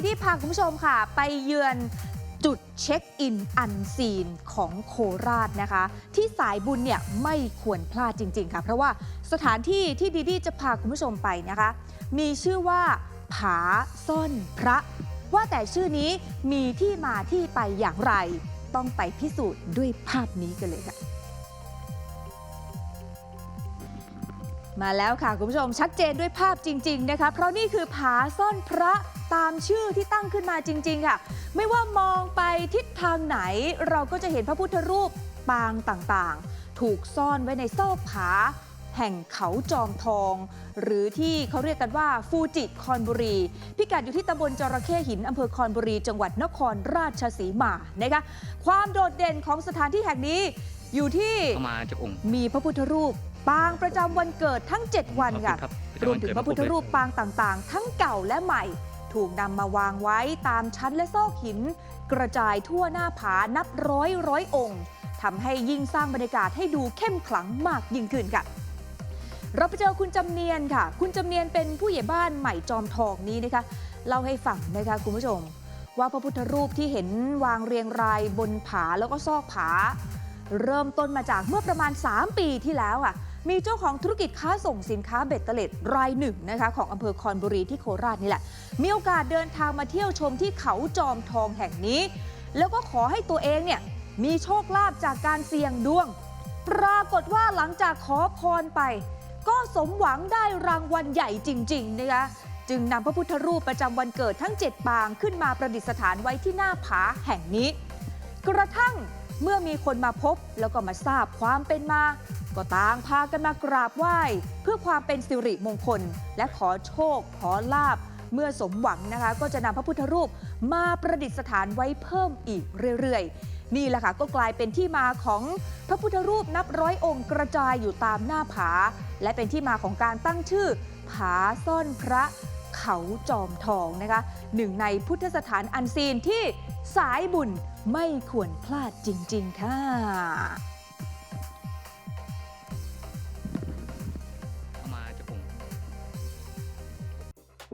ดีที่พาคุณผู้ชมค่ะ ไปเยือนจุดเช็คอินอันซีนของโคราชนะคะ ที่สายบุญเนี่ยไม่ควรพลาดจริง ๆ ค่ะ เพราะว่าสถานที่ที่ดีดีจะพาคุณผู้ชมไปนะคะ มีชื่อว่าผาซ่อนพระ ว่าแต่ชื่อนี้มีที่มาที่ไปอย่างไร ต้องไปพิสูจน์ด้วยภาพนี้กันเลยค่ะมาแล้วค่ะ คุณผู้ชมชัดเจนด้วยภาพจริง ๆ นะคะ เพราะนี่คือผาซ่อนพระ ตามชื่อที่ตั้งขึ้นมาจริง ๆ ค่ะ ไม่ว่ามองไปทิศทางไหน เราก็จะเห็นพระพุทธรูปปางต่างๆ ถูกซ่อนไว้ในซอกผา แห่งเขาจอมทอง หรือที่เขาเรียกกันว่าฟูจิคอนบุรี พิกัดอยู่ที่ตำบลจระเข้หินอำเภอคอนบุรี จังหวัดนครราชสีมานะคะความโดดเด่นของสถานที่แห่งนี้อยู่ที่เข้ามาจากองค์มีพระพุทธรูปปางประจำวันเกิดทั้ง 7 วันค่ะขอบณรวมถึงพระพุทธรูปปปางต่างๆ ทั้งเก่าและใหม่ ถูกนำมาวางไว้ตามชั้นและซอกหิน กระจายทั่วหน้าผานับร้อยร้อยองค์ทำให้ยิ่งสร้างบรรยากาศให้ดูเข้มขลังมากยิ่งขึ้นค่ะเราไปเจอคุณจำเนียนค่ะ คุณจำเนียนเป็นผู้ใหญ่บ้านใหม่จอมทองนี้นะคะเล่าให้ฟังนะคะคุณผู้ชม ว่าพระพุทธรูปที่เห็นวางเรียงรายบนผาแล้วก็ซอกผา เริ่มต้นมาจากเมื่อประมาณ 3 ปีที่แล้วอะ มีเจ้าของธุรกิจค้าส่งสินค้าเบ็ดเตล็ดรายหนึ่งนะคะของอำเภอคอนบุรีที่โคราชนี่แหละ มีโอกาสเดินทางมาเที่ยวชมที่เขาจอมทองแห่งนี้ แล้วก็ขอให้ตัวเองเนี่ยมีโชคลาภจากการเสี่ยงดวง ปรากฏว่าหลังจากขอพรไป ก็สมหวังได้รางวัลใหญ่จริงๆนะคะจึงนำพระพุทธรูปประจำวันเกิดทั้ง 7 ปางขึ้นมาประดิษฐานไว้ที่หน้าผาแห่งนี้ กระทั่งเมื่อมีคนมาพบแล้วก็มาทราบความเป็นมา ก็ต่างพากันมากราบไหว้ เพื่อความเป็นสิริมงคล และขอโชค ขอลาบ เมื่อสมหวังนะคะ ก็จะนำพระพุทธรูปมาประดิษฐานไว้เพิ่มอีกเรื่อยๆ นี่แหละค่ะก็กลายเป็นที่มาของพระพุทธรูปนับร้อยองค์กระจายอยู่ตามหน้าผา และเป็นที่มาของการตั้งชื่อ ผาซ่อนพระเขาจอมทองนะคะหนึ่งในพุทธสถานอันซีนที่สายบุญไม่ควรพลาดจริง ๆ ค่ะ